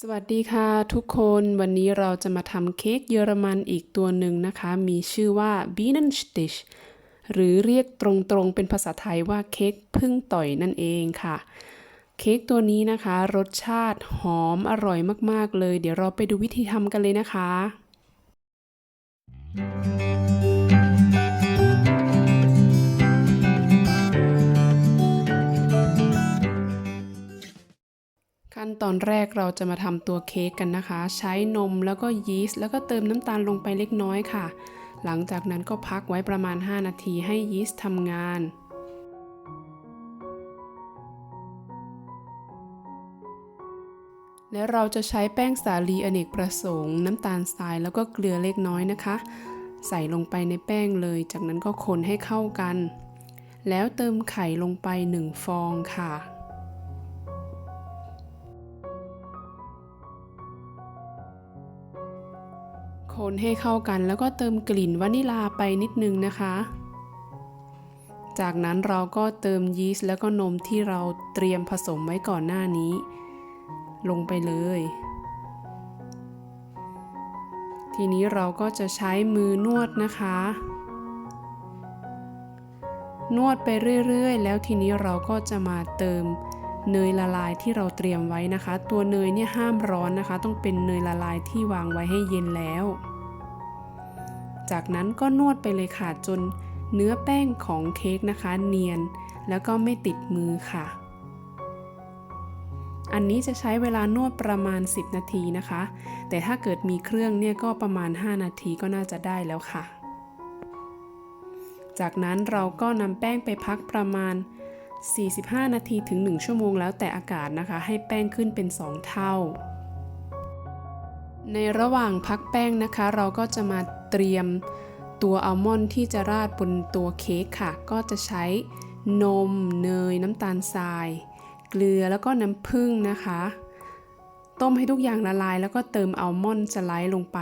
สวัสดีค่ะทุกคนวันนี้เราจะมาทำเค้กเยอรมันอีกตัวหนึ่งนะคะ มีชื่อว่า Bienenstich หรือเรียกตรงๆเป็นภาษาไทยว่าเค้กพึ่งต่อยนั่นเองค่ะ เค้กตัวนี้นะคะ รสชาติหอมอร่อยมากๆเลย เดี๋ยวเราไปดูวิธีทำกันเลยนะคะ ขั้นตอนแรกเราจะมาทำตัวเค้กกันนะคะ ใช้นมแล้วก็ยีสต์แล้วก็เติมน้ำตาลลงไปเล็กน้อยค่ะ หลังจากนั้นก็พักไว้ประมาณ 5 นาทีให้ยีสต์ทำงานและเราจะใช้แป้งสาลีอเนกประสงค์ น้ำตาลทรายแล้วก็เกลือเล็กน้อยนะคะ ใส่ลงไปในแป้งเลย จากนั้นก็คนให้เข้ากัน แล้วเติมไข่ลงไป 1 ฟองค่ะ คนให้เข้ากันแล้วก็เติมกลิ่นวานิลาไปนิดนึงนะคะ จากนั้นเราก็เติมยีสต์แล้วก็นมที่เราเตรียมผสมไว้ก่อนหน้านี้ ลงไปเลย ทีนี้เราก็จะใช้มือนวดนะคะ นวดไปเรื่อยๆ แล้วทีนี้เราก็จะมาเติม เนยละลายที่เราเตรียมไว้นะคะ ตัวเนยเนี่ยห้ามร้อนนะคะ ต้องเป็นเนยละลายที่วางไว้ให้เย็นแล้ว จากนั้นก็นวดไปเลยค่ะจนเนื้อแป้งของเค้กนะคะ เนียน แล้วก็ไม่ติดมือค่ะ อันนี้จะใช้เวลานวดประมาณ 10 นาทีนะคะ แต่ถ้าเกิดมีเครื่องเนี่ยก็ประมาณ 5 นาทีก็น่าจะได้แล้วค่ะ จากนั้นเราก็นำแป้งไปพักประมาณ 45 นาทีถึง 1 ชั่วโมงแล้วแต่อากาศนะคะ ให้แป้งขึ้นเป็น 2 เท่า ในระหว่างพักแป้งนะคะ เราก็จะมาเตรียมตัวอัลมอนด์ที่จะราดบนตัวเค้กค่ะ ก็จะใช้นม เนย น้ำตาลทราย เกลือแล้วก็น้ำผึ้งนะคะ ต้มให้ทุกอย่างละลาย แล้วก็เติมอัลมอนด์สไลด์ลงไป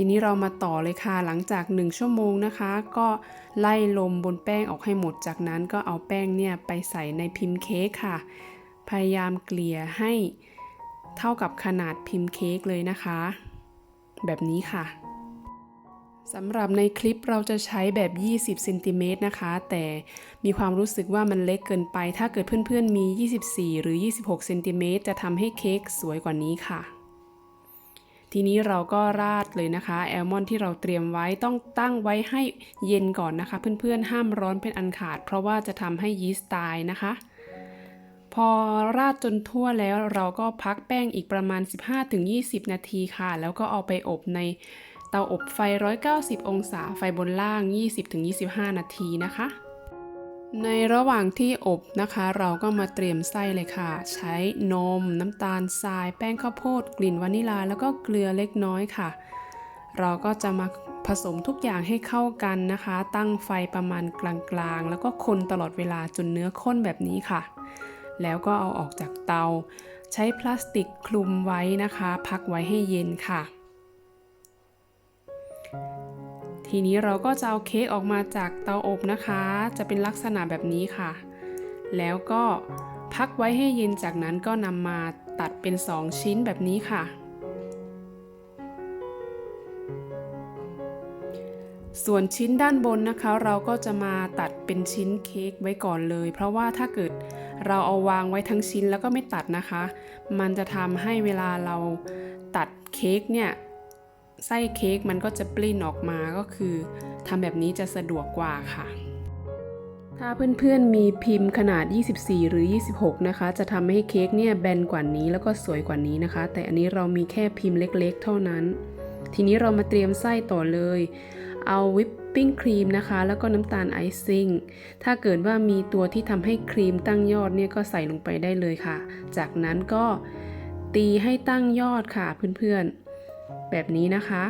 ทีนี้เรามาต่อเลยค่ะหลังจาก 1 ชั่วโมงนะคะ ก็ไล่ลมบนแป้งออกให้หมด จากนั้นก็เอาแป้งเนี่ยไปใส่ในพิมพ์เค้กค่ะ พยายามเกลี่ยให้เท่ากับขนาดพิมพ์เค้กเลยนะคะ แบบนี้ค่ะสำหรับในคลิปเราจะใช้แบบ 20เซนติเมตรนะคะ แต่มีความรู้สึกว่ามันเล็กเกินไป ถ้าเกิดเพื่อนๆมี 24 หรือ 26เซนติเมตรจะทำให้เค้กสวยกว่านี้ค่ะ ทีนี้เราก็ราดเลยนะคะแอลมอนที่เราเตรียมไว้ต้องตั้งไว้ให้เย็นก่อนนะคะ เพื่อนๆห้ามร้อนเป็นอันขาด เพราะว่าจะทำให้ยีสต์ตายนะคะ พอราดจนทั่วแล้วเราก็พักแป้งอีกประมาณ 15-20 นาทีค่ะ แล้วก็เอาไปอบในเตาอบไฟ 190 องศาไฟบนล่าง 20-25 นาทีนะคะ ในระหว่างที่อบนะคะ เราก็มาเตรียมไส้เลยค่ะ ใช้นม น้ำตาลทราย แป้งข้าวโพด กลิ่นวานิลา แล้วก็เกลือเล็กน้อยค่ะ เราก็จะมาผสมทุกอย่างให้เข้ากันนะคะ ตั้งไฟประมาณกลางๆ แล้วก็คนตลอดเวลาจนเนื้อข้นแบบนี้ค่ะ แล้วก็เอาออกจากเตา ใช้พลาสติกคลุมไว้นะคะ พักไว้ให้เย็นค่ะ ทีนี้เราก็จะเอาเค้กออกมาจากเตาอบนะคะ จะเป็นลักษณะแบบนี้ค่ะ แล้วก็พักไว้ให้เย็นจากนั้นก็นำมาตัดเป็น 2 ชิ้นแบบนี้ค่ะ ส่วนชิ้นด้านบนนะคะ เราก็จะมาตัดเป็นชิ้นเค้กไว้ก่อนเลย เพราะว่าถ้าเกิดเราเอาวางไว้ทั้งชิ้นแล้วก็ไม่ตัดนะคะ มันจะทำให้เวลาเราตัดเค้กเนี่ย ไส้เค้กมันก็จะปลิ้นออกมาก็คือทำแบบนี้จะสะดวกกว่าค่ะ ถ้าเพื่อนๆมีพิมพ์ขนาด 24 หรือ 26 นะคะ จะทำให้เค้กเนี่ยแบนกว่านี้แล้วก็สวยกว่านี้นะคะ แต่อันนี้เรามีแค่พิมพ์เล็กๆ เท่านั้น ทีนี้เรามาเตรียมไส้ต่อเลย เอาวิปปิ้งครีมนะคะ แล้วก็น้ำตาลไอซิ่ง ถ้าเกิดว่ามีตัวที่ทำให้ครีมตั้งยอดเนี่ยก็ใส่ลงไปได้เลยค่ะ จากนั้นก็ตีให้ตั้งยอดค่ะเพื่อนๆ แบบนี้นะคะ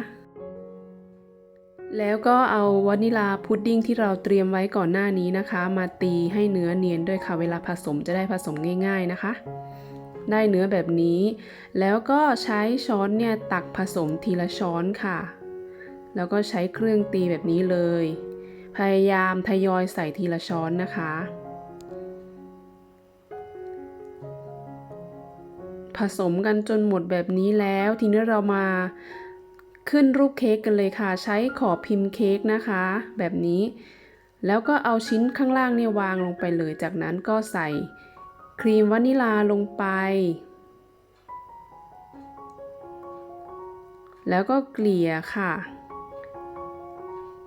แล้วก็เอาวานิลาพุดดิ้งที่เราเตรียมไว้ก่อนหน้านี้นะคะ มาตีให้เนื้อเนียนด้วยค่ะ เวลาผสมจะได้ผสมง่าย ๆนะคะ ได้เนื้อแบบนี้ แล้วก็ใช้ช้อนเนี่ยตักผสมทีละช้อนค่ะ แล้วก็ใช้เครื่องตีแบบนี้เลย พยายามทยอยใส่ทีละช้อนนะคะ ผสมกันจนหมดแบบนี้แล้ว ทีนี้เรามาขึ้นรูปเค้กกันเลยค่ะ ใช้ขอบพิมพ์เค้กนะคะ แบบนี้ แล้วก็เอาชิ้นข้างล่างเนี่ยวางลงไปเลย จากนั้นก็ใส่ครีมวานิลาลงไป แล้วก็เกลี่ยค่ะ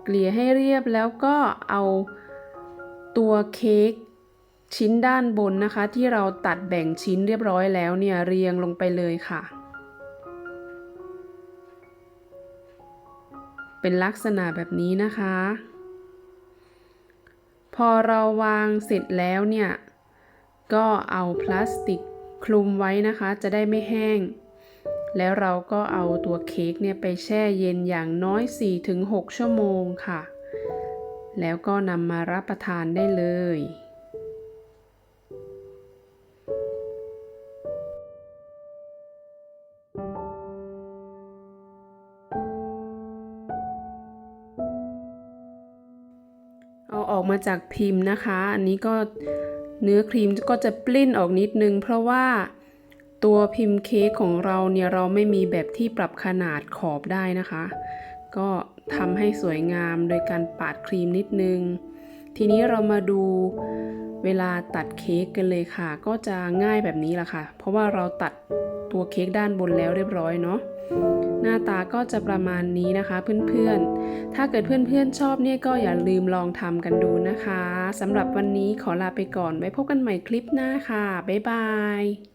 เกลี่ยให้เรียบแล้วก็เอาตัวเค้ก ชิ้นด้านบนนะคะ ที่เราตัดแบ่งชิ้นเรียบร้อยแล้วเนี่ยเรียงลงไปเลยค่ะ เป็นลักษณะแบบนี้นะคะ พอเราวางเสร็จแล้วเนี่ย ก็เอาพลาสติกคลุมไว้นะคะ จะได้ไม่แห้ง แล้วเราก็เอาตัวเค้กเนี่ยไปแช่เย็นอย่างน้อย 4-6 ชั่วโมงค่ะ แล้วก็นำมารับประทานได้เลย อออกมาจากพิมพ์นะคะ อันนี้ก็เนื้อครีมก็จะปลิ้นออกนิดนึง เพราะว่าตัวพิมพ์เค้กของเราเนี่ยเราไม่มีแบบที่ปรับขนาดขอบได้นะคะ ก็ทำให้สวยงามโดยการปาดครีมนิดนึง ทีนี้เรามาดูเวลาตัดเค้กกันเลยค่ะ ก็จะง่ายแบบนี้แหละค่ะ เพราะว่าเราตัดตัวเค้กด้านบนแล้วเรียบร้อยเนาะ หน้าตาก็จะประมาณนี้นะคะเพื่อนๆ ถ้าเกิดเพื่อนๆชอบเนี่ยก็อย่าลืมลองทำกันดูนะคะสำหรับวันนี้ขอลาไปก่อนไว้พบกันใหม่คลิปหน้าค่ะ บ๊ายบาย